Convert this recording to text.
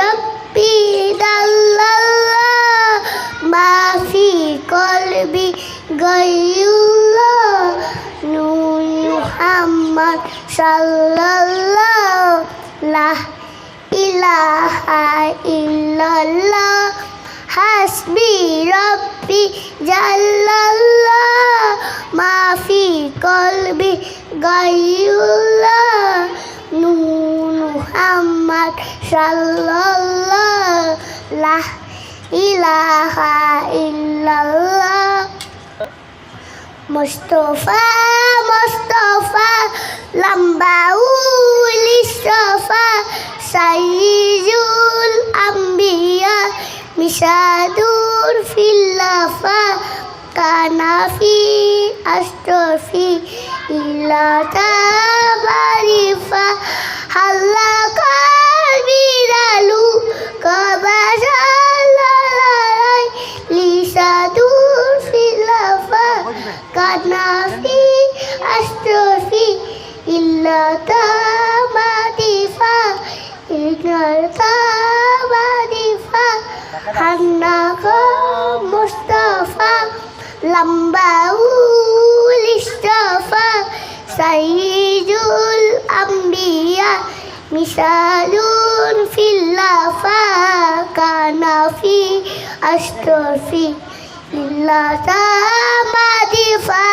রব্বি দাল্লাল্লাহ মাফি কলবি গাইউল্লাহ নূর মুহাম্মদ সাল্লাল্লাহ লা ইলাহা ইল্লাল্লাহ, হাসবি রব্বি জাল্লাল্লাহ, মাফি কলবি গাইউল্লাহ সাল্লাল্লাহ ইলাহা ইল্লাল্লাহ। মুস্তফা মুস্তফা লম্বা উলিস্তফা সাইজুল আম্বিয়া মিশাদুর ফিল্লাফা কানাফি আস্তফি ইল্লাতা সাইয়্যিদুল আম্বিয়া মিসালুন ফিল্লাফা কানাফি আষ্টফি ইল্লাতা মাদিফা